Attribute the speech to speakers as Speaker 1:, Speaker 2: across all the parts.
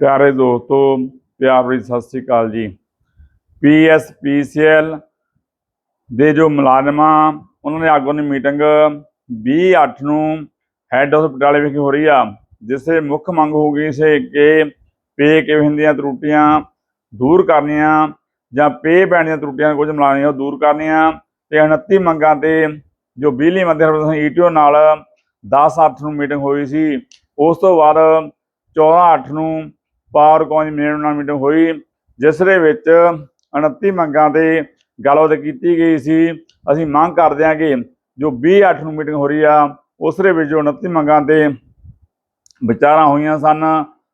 Speaker 1: ਪਿਆਰੇ ਦੋਸਤੋ, ਪਿਆਰ ਭਰੀ ਸਤਿ ਸ੍ਰੀ ਅਕਾਲ ਜੀ। ਪੀਐਸਪੀਸੀਐਲ ਦੇ ਜੋ ਮੁਲਾਜ਼ਮਾਂ ਉਹਨਾਂ ਨੇ ਆਗੂ ਦੀ ਮੀਟਿੰਗ 20/8 ਨੂੰ ਹੈੱਡ ਆਫ ਪਟਿਆਲੇ ਵਿਖੇ ਹੋ ਰਹੀ ਆ, ਜਿਸ ਦੇ ਮੁੱਖ ਮੰਗ ਹੋ ਗਈ ਸੀ ਕਿ ਪੇ ਕਿਵੇਂ ਦੀਆਂ ਤਰੁੱਟੀਆਂ ਦੂਰ ਕਰਨੀਆਂ ਜਾਂ ਪੇ ਪੈਣ ਦੀਆਂ ਤਰੁੱਟੀਆਂ ਕੁਝ ਮੁਲਾਜ਼ਮਾਂ ਉਹ ਦੂਰ ਕਰਨੀਆਂ। ਤੇ 29 ਮੰਗਾਂ ਤੇ ਜੋ ਬਿਜਲੀ ਮੰਤਰੀ ਹਰਭਜਨ ਸਿੰਘ ਈਟੀਓ ਨਾਲ 10/8 ਨੂੰ ਮੀਟਿੰਗ ਹੋਈ ਸੀ, ਉਸ ਤੋਂ ਬਾਅਦ 14/8 ਨੂੰ ਪਾਵਰ ਕੌਂਜ ਮੇਨ ਨਾਲ ਮੀਟਿੰਗ ਹੋਈ, ਜਿਸ ਦੇ ਵਿੱਚ 29 ਮੰਗਾਂ ਤੇ ਗੱਲਬਾਤ ਕੀਤੀ ਗਈ ਸੀ। ਅਸੀਂ ਮੰਗ ਕਰਦੇ ਹਾਂ ਕਿ ਜੋ 20/8 ਨੂੰ ਮੀਟਿੰਗ ਹੋ ਰਹੀ ਆ, ਉਸ ਦੇ ਵਿੱਚ ਜੋ 29 ਮੰਗਾਂ ਤੇ ਵਿਚਾਰਾਂ ਹੋਈਆਂ ਸਨ,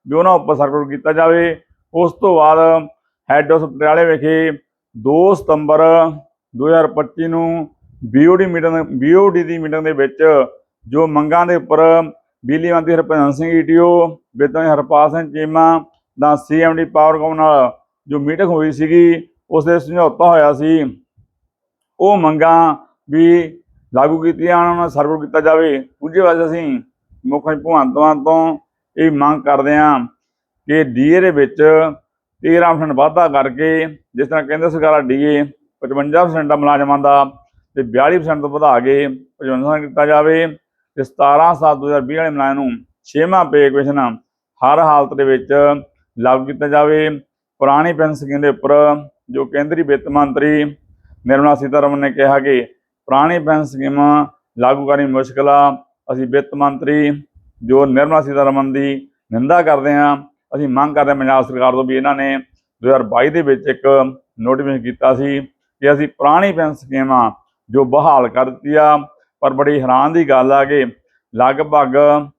Speaker 1: ਵੀ ਉਹਨਾਂ ਉੱਪਰ ਸਰਕਟ ਕੀਤਾ ਜਾਵੇ। ਉਸ ਤੋਂ ਬਾਅਦ ਹੈੱਡ ਆਫ ਪਟਿਆਲੇ ਵਿਖੇ 2 ਸਤੰਬਰ 2025 ਨੂੰ ਬੀਓਡੀ ਮੀਟਿੰਗ ਬੀਓਡੀ ਦੀ ਮੀਟਿੰਗ ਦੇ ਵਿੱਚ ਜੋ ਮੰਗਾਂ ਦੇ ਉੱਪਰ ਬਿਜਲੀ ਮੰਤਰੀ ਹਰਭਜਨ ਸਿੰਘ ਈਟੀਓ ਬੇਤਨ ਹਰਪਾਲ ਸਿੰਘ ਚੀਮਾ ਦਾ ਸੀਐਮਡੀ ਪਾਵਰਕਾਮ ਨਾਲ ਜੋ ਮੀਟਿੰਗ ਹੋਈ ਸੀਗੀ, ਉਸ ਦੇ ਸਮਝੌਤਾ ਹੋਇਆ ਸੀ। ਉਹ ਮੰਗਾਂ ਵੀ ਲਾਗੂ ਕੀਤੀਆਂ ਉਹਨਾਂ ਨੂੰ ਸਰਵਰ ਕੀਤਾ ਜਾਵੇ। ਦੂਜੇ ਪਾਸੇ ਅਸੀਂ ਮੁੱਖ ਮੰਤਰੀ ਭਗਵੰਤ ਮਾਨ ਤੋਂ ਇਹ ਮੰਗ ਕਰਦੇ ਹਾਂ ਕਿ ਡੀਏ ਦੇ ਵਿੱਚ 13% ਵਾਧਾ ਕਰਕੇ, ਜਿਸ ਤਰ੍ਹਾਂ ਕੇਂਦਰ ਸਰਕਾਰ ਡੀਏ 55% ਦਾ ਮੁਲਾਜ਼ਮਾਂ ਦਾ ਤੇ 42% ਤੋਂ ਵਧਾ ਕੇ 55% ਕੀਤਾ ਜਾਵੇ। ਤੇ 17 7 2020 ਵਾਲੇ ਮੁਲਾਜ਼ਮਾਂ ਨੂੰ ਛੇਵਾਂ ਪੇ ਕਮਿਸ਼ਨ ਹਰ ਹਾਲਤ ਦੇ ਵਿੱਚ ਲਾਗੂ ਕੀਤਾ ਜਾਵੇ। ਪੁਰਾਣੀ ਪੈਨਸ਼ਨ ਸਕੀਮ ਦੇ ਉੱਪਰ ਜੋ ਕੇਂਦਰੀ ਵਿੱਤ ਮੰਤਰੀ ਨਿਰਮਲਾ ਸੀਤਾਰਮਨ ਨੇ ਕਿਹਾ ਕਿ ਪੁਰਾਣੀ ਪੈਨਸ਼ਨ ਸਕੀਮ ਲਾਗੂ ਕਰਨੀ ਮੁਸ਼ਕਲ ਆ। ਅਸੀਂ ਵਿੱਤ ਮੰਤਰੀ ਜੋ ਨਿਰਮਲਾ ਸੀਤਾਰਮਨ ਦੀ ਨਿੰਦਾ ਕਰਦੇ ਹਾਂ, ਅਸੀਂ ਮੰਗ ਕਰਦੇ ਹਾਂ ਪੰਜਾਬ ਸਰਕਾਰ ਤੋਂ ਵੀ ਇਹਨਾਂ ਨੇ 2022 ਦੇ ਵਿੱਚ ਇੱਕ ਨੋਟੀਫਿਕੇਸ਼ਨ ਕੀਤਾ ਸੀ ਕਿ ਅਸੀਂ ਪੁਰਾਣੀ ਪੈਨਸ਼ਨ ਸਕੀਮਾਂ ਜੋ ਬਹਾਲ ਕਰ ਦਿੱਤੀ ਆ ਪਰ ਬੜੀ ਹੈਰਾਨ ਦੀ ਗੱਲ ਆ ਕਿ ਲਗਭਗ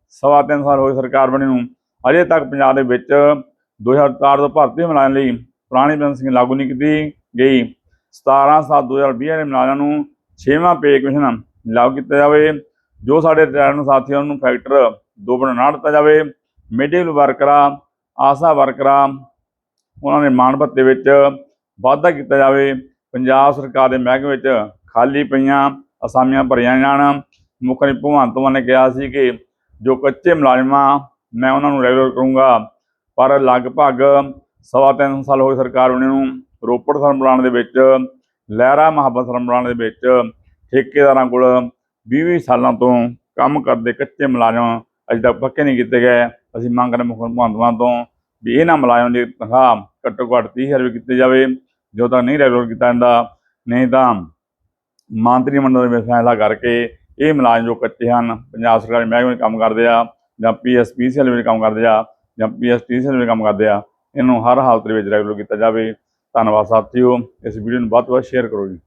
Speaker 1: ਸਵਾ ਤਿੰਨ ਸਾਲ ਹੋਏ ਸਰਕਾਰ ਬਣੀ ਨੂੰ, ਅਜੇ ਤੱਕ ਪੰਜਾਬ ਦੇ ਵਿੱਚ 2004 ਤੋਂ ਭਰਤੀ ਮਿਲਾਉਣ ਲਈ ਪੁਰਾਣੀ ਪੈਨਸ਼ਨ ਲਾਗੂ ਨਹੀਂ ਕੀਤੀ ਗਈ। 17 7 2020 ਦੇ ਮੁਲਾਜ਼ਮਾਂ ਨੂੰ 6ਵਾਂ ਪੇ ਕਮਿਸ਼ਨ ਲਾਗੂ ਕੀਤਾ ਜਾਵੇ, ਜੋ ਸਾਡੇ ਰਿਟਾਇਰਡ ਸਾਥੀਆਂ ਨੂੰ ਫੈਕਟਰ ਦੋ ਬਣਾ ਦਿੱਤਾ ਜਾਵੇ, ਮਿਡਲ ਵਰਕਰਾਂ, ਆਸਾ ਵਰਕਰਾਂ, ਉਹਨਾਂ ਦੇ ਮਾਣ ਭੱਤੇ ਵਿੱਚ ਵਾਧਾ ਕੀਤਾ ਜਾਵੇ। ਪੰਜਾਬ ਸਰਕਾਰ ਦੇ ਮਹਿਕਮੇ ਵਿੱਚ ਖਾਲੀ ਪਈਆਂ ਅਸਾਮੀਆਂ ਭਰੀਆਂ ਜਾਣ। ਮੁੱਖ ਮੰਤਰੀ ਭਗਵੰਤ ਮਾਨ ਨੇ ਕਿਹਾ ਸੀ ਕਿ ਜੋ ਕੱਚੇ ਮੁਲਾਜ਼ਮਾਂ ਮੈਂ ਉਹਨਾਂ ਨੂੰ ਰੈਗੂਲਰ ਕਰੂੰਗਾ। ਪਰ ਲਗਭਗ ਸਵਾ ਤਿੰਨ ਸਾਲ ਹੋਏ ਸਰਕਾਰ ਬਣੀ ਨੂੰ ਰੋਪੜ ਥਰਮਲ ਪਲਾਂਟ ਦੇ ਵਿੱਚ, ਲਹਿਰਾ ਮੁਹੱਬਤ ਥਰਮਲ ਪਲਾਂਟ ਦੇ ਵਿੱਚ, ਠੇਕੇਦਾਰਾਂ ਕੋਲ 20 ਸਾਲਾਂ ਤੋਂ ਕੰਮ ਕਰਦੇ ਕੱਚੇ ਮੁਲਾਜ਼ਮ ਅਜੇ ਤੱਕ ਪੱਕੇ ਨਹੀਂ ਕੀਤੇ ਗਏ। ਅਸੀਂ ਮੰਗ ਕਰਦੇ ਮੁੱਖ ਮੰਤਰੀ ਭਗਵੰਤ ਮਾਨ ਤੋਂ ਵੀ ਇਹਨਾਂ ਮੁਲਾਜ਼ਮਾਂ ਦੀ ਤਨਖਾਹ ਘੱਟੋ ਘੱਟ 30000 ਰੁਪਏ ਕੀਤੀ ਜਾਵੇ। ਜੋ ਤੱਕ ਨਹੀਂ ਰੈਗੂਲਰ ਕੀਤਾ ਜਾਂਦਾ, ਨਹੀਂ ਤਾਂ ਮੰਤਰੀ ਮੰਡਲ ਵਿੱਚ ਫੈਸਲਾ ਕਰਕੇ ਇਹ ਮੁਲਾਜ਼ਮ ਜੋ ਕੱਚੇ ਹਨ, ਪੰਜਾਬ ਸਰਕਾਰੀ ਮਹਿਕਮੇ ਵਿੱਚ ਕੰਮ ਕਰਦੇ ਆ ਜਾਂ ਪੀਐਸਪੀਸੀਐਲ ਵਿੱਚ ਕੰਮ ਕਰਦੇ ਆ ਜਾਂ ਪੀਐਸਟੀਸੀਐਲ ਵਿੱਚ ਕੰਮ ਕਰਦੇ ਆ, ਇਹਨੂੰ ਹਰ ਹਾਲਤ ਦੇ ਵਿੱਚ ਰੈਗੂਲਰ ਕੀਤਾ ਜਾਵੇ। ਧੰਨਵਾਦ ਸਾਥੀਓ, ਇਸ ਵੀਡੀਓ ਨੂੰ ਵੱਧ ਤੋਂ ਵੱਧ ਸ਼ੇਅਰ ਕਰੋ ਜੀ।